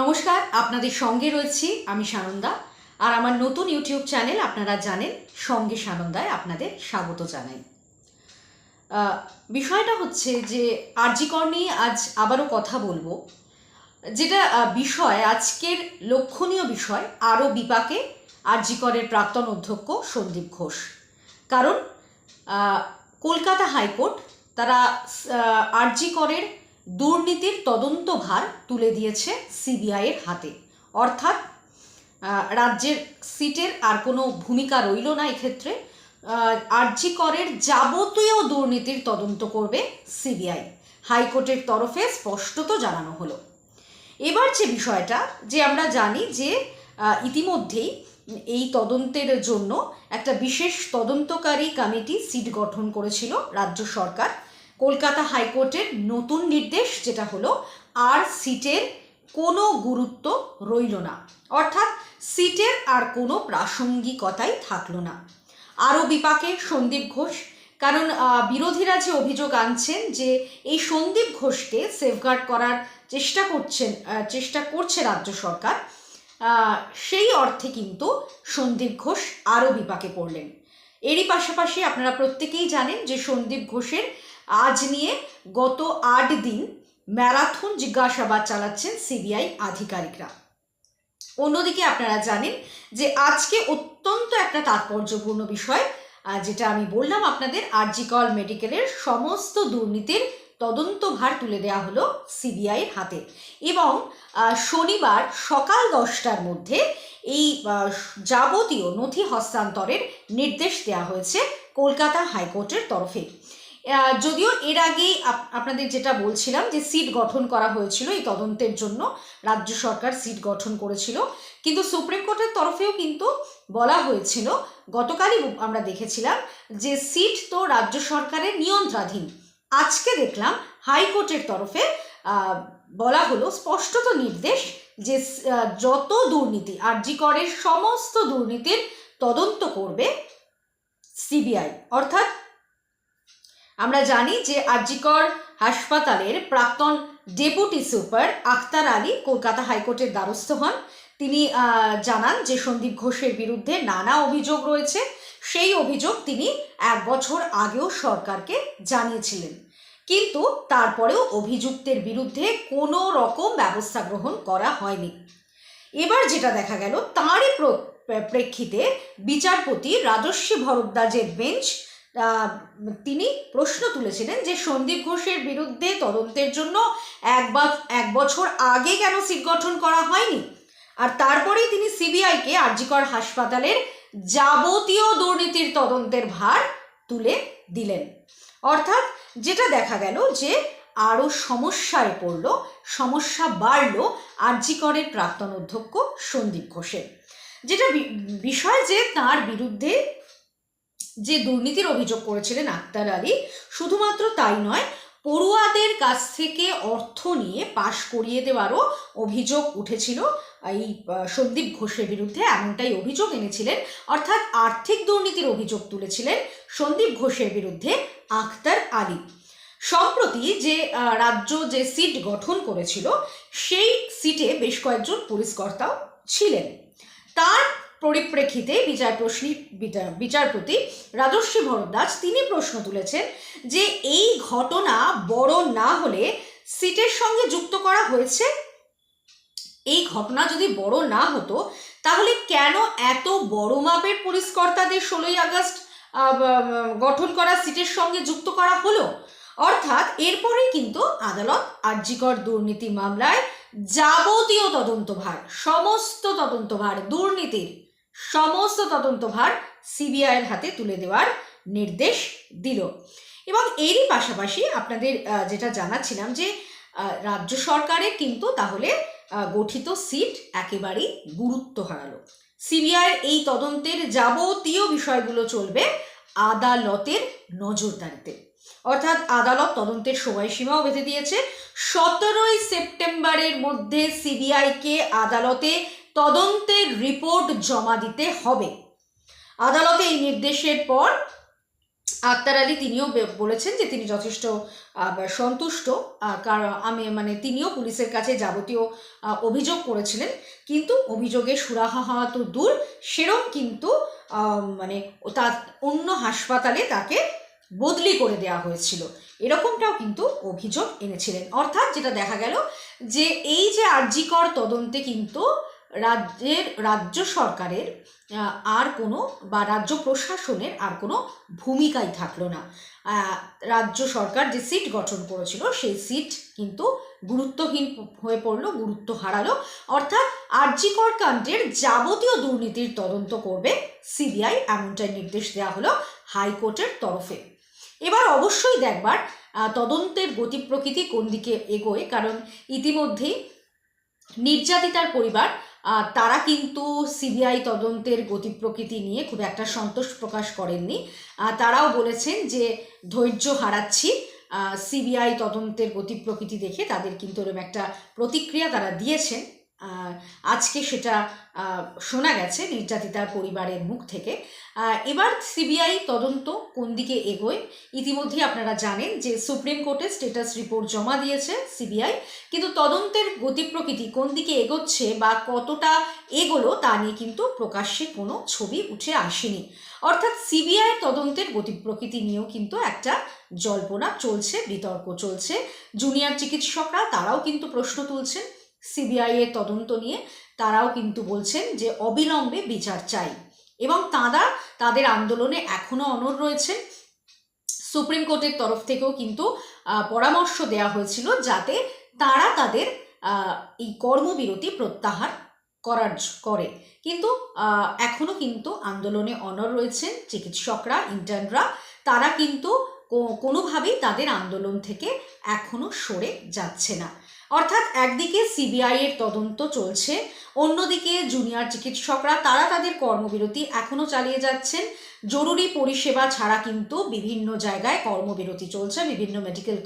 নমস্কার, আপনাদের সঙ্গে রয়েছি আমি সানন্দা। আর আমার নতুন ইউটিউব চ্যানেল আপনারা জানেন, সঙ্গে সানন্দায় আপনাদের স্বাগত জানাই। বিষয়টা হচ্ছে যে আরজিকর নিয়ে আজ আবারও কথা বলব, যেটা বিষয়, আজকের লক্ষণীয় বিষয়, আরও বিপাকে আরজিকরের প্রাক্তন অধ্যক্ষ সন্দীপ ঘোষ। কারণ কলকাতা হাইকোর্ট তারা আরজিকরের দুর্নীতির তদন্তভার তুলে দিয়েছে সিবিআইয়ের হাতে। অর্থাৎ রাজ্যের সিটের আর কোনো ভূমিকা রইল না এক্ষেত্রে। আরজি করের যাবতীয় দুর্নীতির তদন্ত করবে সিবিআই। হাইকোর্টের তরফে স্পষ্টত জানানো হলো। এবার যে বিষয়টা, যে আমরা জানি যে ইতিমধ্যেই এই তদন্তের জন্য একটা বিশেষ তদন্তকারী কমিটি সিট গঠন করেছিল রাজ্য সরকার। কলকাতা হাইকোর্টের নতুন নির্দেশ, যেটা হলো আর সিটের কোনো গুরুত্ব রইল না। অর্থাৎ সিটের আর কোনো প্রাসঙ্গিকতাই থাকল না। আরও বিপাকে সন্দীপ ঘোষ, কারণ বিরোধীরা যে অভিযোগ আনছেন যে এই সন্দীপ ঘোষকে সেফগার্ড করার চেষ্টা করছেন চেষ্টা করছে রাজ্য সরকার সেই অর্থে কিন্তু সন্দীপ ঘোষ আরও বিপাকে পড়লেন। এরই পাশাপাশি আপনারা প্রত্যেকেই জানেন যে সন্দীপ ঘোষের আজ নিয়ে গত আট দিন ম্যারাথন জিজ্ঞাসাবাদ চালাচ্ছেন সিবিআই আধিকারিকরা। অন্যদিকে আপনারা জানেন যে আজকে অত্যন্ত একটা তাৎপর্যপূর্ণ বিষয় যেটা আমি বললাম আপনাদের আরজিকল মেডিকেলের সমস্ত দুর্নীতির তদন্তভার তুলে দেওয়া হলো সিবিআইয়ের হাতে এবং শনিবার সকাল দশটার মধ্যে এই যাবতীয় নথি হস্তান্তরের নির্দেশ দেওয়া হয়েছে কলকাতা হাইকোর্টের তরফে। যদিও এর আগেই আপ- আপনাদের যেটা বলছিলাম যে সিট গঠন করা হয়েছিল এই তদন্তের জন্য, রাজ্য সরকার সিট গঠন করেছিল। কিন্তু সুপ্রিম কোর্টের তরফেও কিন্তু বলা হয়েছিল, গতকালই আমরা দেখেছিলাম যে সিট তো রাজ্য সরকারের নিয়ন্ত্রণাধীন। আজকে দেখলাম হাইকোর্টের তরফে বলা হলো স্পষ্টত নির্দেশ যে যত দুর্নীতি আরজি করের সমস্ত দুর্নীতির তদন্ত করবে সিবিআই, অর্থাৎ আমরা জানি যে আরজিকর হাসপাতালের প্রাক্তন ডেপুটি সুপার আখতার আলী কলকাতা হাইকোর্টের দ্বারস্থ হন। তিনি জানান যে সন্দীপ ঘোষের বিরুদ্ধে নানা অভিযোগ রয়েছে। সেই অভিযোগ তিনি এক বছর আগেও সরকারকে জানিয়েছিলেন। কিন্তু তারপরেও অভিযুক্তের বিরুদ্ধে কোনো রকম ব্যবস্থা গ্রহণ করা হয়নি। এবার যেটা দেখা গেল, তাঁরই প্র- প্রেক্ষিতে বিচারপতি রাজস্বী ভরদ্বাজের বেঞ্চ তিনি প্রশ্ন তুলেছিলেন যে সন্দীপ ঘোষের বিরুদ্ধে তদন্তের জন্য এক বা এক বছর আগে কেন সিট গঠন করা হয়নি? আর তারপরেই তিনি সিবিআইকে আরজিকর হাসপাতালের যাবতীয় দুর্নীতির তদন্তের ভার তুলে দিলেন। অর্থাৎ যেটা দেখা গেল যে আরও সমস্যায় পড়ল, সমস্যা বাড়ল আরজিকরের প্রাক্তন অধ্যক্ষ সন্দীপ ঘোষের। যেটা বিষয় যে তার বিরুদ্ধে যে দুর্নীতির অভিযোগ করেছিলেন আক্তার আলী, শুধুমাত্র তাই নয়, পড়ুয়াদের কাছ থেকে অর্থ নিয়ে পাশ করিয়ে দেওয়ারও অভিযোগ উঠেছিল। এই সন্দীপ ঘোষের বিরুদ্ধে এমনটাই অভিযোগ এনেছিলেন, অর্থাৎ আর্থিক দুর্নীতির অভিযোগ তুলেছিলেন সন্দীপ ঘোষের বিরুদ্ধে আখতার আলী। সম্প্রতি যে রাজ্য যে সিট গঠন করেছিল, সেই সিটে বেশ কয়েকজন পুলিশ কর্তাও ছিলেন। তার পরিপ্রেক্ষিতে বিচার প্রশ্নী বিচার- বিচারপতি রাজস্বী ভরদ্বাজ তিনি প্রশ্ন তুলেছেন যে এই ঘটনা বড় না হলে সিটের সঙ্গে যুক্ত করা হয়েছে? এই ঘটনা যদি বড় না হতো, তাহলে কেন এত বড় মাপের পুলিশ কর্তাদের ষোলোই আগস্ট গঠন করা সিটের সঙ্গে যুক্ত করা হলো? অর্থাৎ এরপরেই কিন্তু আদালত আর্যিকর দুর্নীতি মামলায় যাবতীয় তদন্তভার সমস্ত তদন্তভার দুর্নীতির সমস্ত তদন্তভার সিবিআইয়ের হাতে তুলে দেওয়ার নির্দেশ দিল। এবং এরই পাশাপাশি আপনাদের যেটা জানাচ্ছিলাম যে রাজ্য সরকারের কিন্তু তাহলে গঠিত সিট একেবারেই গুরুত্ব হারালো। সিবিআইয়ের এই তদন্তের যাবতীয় বিষয়গুলো চলবে আদালতের নজরদারিতে। অর্থাৎ আদালত তদন্তের সময়সীমাও বেঁধে দিয়েছে। সতেরোই সেপ্টেম্বরের মধ্যে সিবিআইকে আদালতে তদন্তের রিপোর্ট জমা দিতে হবে। আদালতে এই নির্দেশের পর আক্তার আলী তিনিও বলেছেন যে তিনি যথেষ্ট সন্তুষ্ট। কারণ আমি মানে তিনিও পুলিশের কাছে যাবতীয় অভিযোগ করেছিলেন। কিন্তু অভিযোগে সুরাহা হওয়া তো দূর। সেরম কিন্তু মানে তার অন্য হাসপাতালে তাকে বদলি করে দেওয়া হয়েছিল। এরকমটাও কিন্তু অভিযোগ এনেছিলেন। অর্থাৎ যেটা দেখা গেল যে এই যে আর্জিকর তদন্তে কিন্তু রাজ্যের, রাজ্য সরকারের আর কোনো বা রাজ্য প্রশাসনের আর কোনো ভূমিকাই থাকল না। রাজ্য সরকার যে সিট গঠন করেছিল, সেই সিট কিন্তু গুরুত্বহীন হয়ে পড়ল, গুরুত্ব হারালো। অর্থাৎ আর্জিকর কাণ্ডের যাবতীয় দুর্নীতির তদন্ত করবে সিবিআই, এমনটাই নির্দেশ দেওয়া হলো হাইকোর্টের তরফে। এবার অবশ্যই দেখবার তদন্তের গতি প্রকৃতি কোন দিকে এগোয়, কারণ ইতিমধ্যেই নির্যাতিতার পরিবার তারা কিন্তু সিবিআই তদন্তের গতি প্রকৃতি নিয়ে খুব একটা সন্তোষ প্রকাশ করেননি। তারাও বলেছেন যে, ধৈর্য হারাচ্ছি সিবিআই তদন্তের গতি প্রকৃতি দেখে তাদের কিন্তু এরকম একটা প্রতিক্রিয়া তারা দিয়েছেন। আজকে সেটা শোনা গেছে নির্যাতিতার পরিবারের মুখ থেকে। এবার সিবিআই তদন্ত কোন দিকে এগোয়, ইতিমধ্যেই আপনারা জানেন যে সুপ্রিম কোর্টে স্টেটাস রিপোর্ট জমা দিয়েছে সিবিআই। কিন্তু তদন্তের গতি প্রকৃতি কোন দিকে এগোচ্ছে বা কতটা এগোলো তা নিয়ে কিন্তু প্রকাশ্যে কোনো ছবি উঠে আসেনি। অর্থাৎ সিবিআই তদন্তের গতি প্রকৃতি নিয়েও কিন্তু একটা জল্পনা চলছে, বিতর্ক চলছে। জুনিয়র চিকিৎসকরা তারাও কিন্তু প্রশ্ন তুলছেন। সিবিআই এর তদন্ত নিয়ে তারাও কিন্তু বলছেন যে অবিলম্বে বিচার চাই। এবং তাঁরা তাদের আন্দোলনে এখনও অনর রয়েছেন। সুপ্রিম কোর্টের তরফ থেকেও কিন্তু পরামর্শ দেওয়া হয়েছিল যাতে তারা তাদের এই কর্মবিরতি প্রত্যাহার করার করে। কিন্তু আহ, এখনও কিন্তু আন্দোলনে অনর রয়েছেন চিকিৎসকরা ইন্টার্নরা। তারা কিন্তু কোনোভাবেই তাদের আন্দোলন থেকে এখনও সরে যাচ্ছে না। অর্থাৎ একদিকে সিবিআই এর তদন্ত চলছে, অন্যদিকে জুনিয়র চিকিৎসকরা, তারা তাদের কর্মবিরতি এখনও চালিয়ে যাচ্ছেন। জরুরি পরিষেবা ছাড়া কিন্তু বিভিন্ন জায়গায় কর্মবিরতি চলছে, বিভিন্ন মেডিকেল